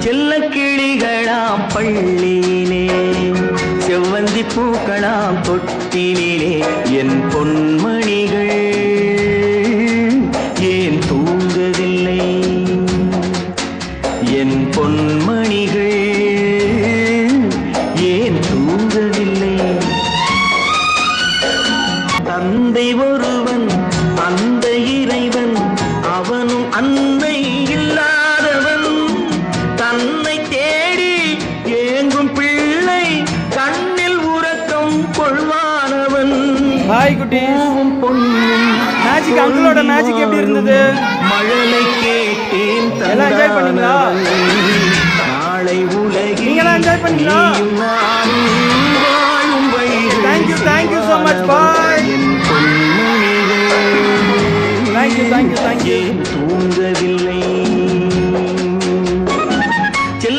செல்ல கிளிகளாம் பள்ளியிலே செவ்வந்தி பூக்களாம் தொட்டிலே என் பொன்மணிகள் ஏன் தூங்குதில்லை என் பொன்மணிகள் ஏன் தூங்குதில்லை தந்தை ஒருவன் இல்லாதவன் தன்னை தேடி ஏங்கும் பிள்ளை கண்ணில் உறக்கம் கொள்வானவன். ஹாய் குட்டீஸ் பொன்னும் uncle ஓட magic எப்படி இருந்தது? மழலை கேட்டேன் எல்லாம் enjoy பண்ணீங்களா? நாளை உலகில் பண்ணீங்களா? நீயும் நானும் வாழும் வழிகள் Thank you, thank you so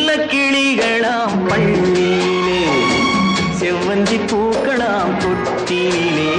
நல்ல கிளிகளாம் பள்ளியிலே செவ்வந்தி பூக்களாம் தொட்டிலே.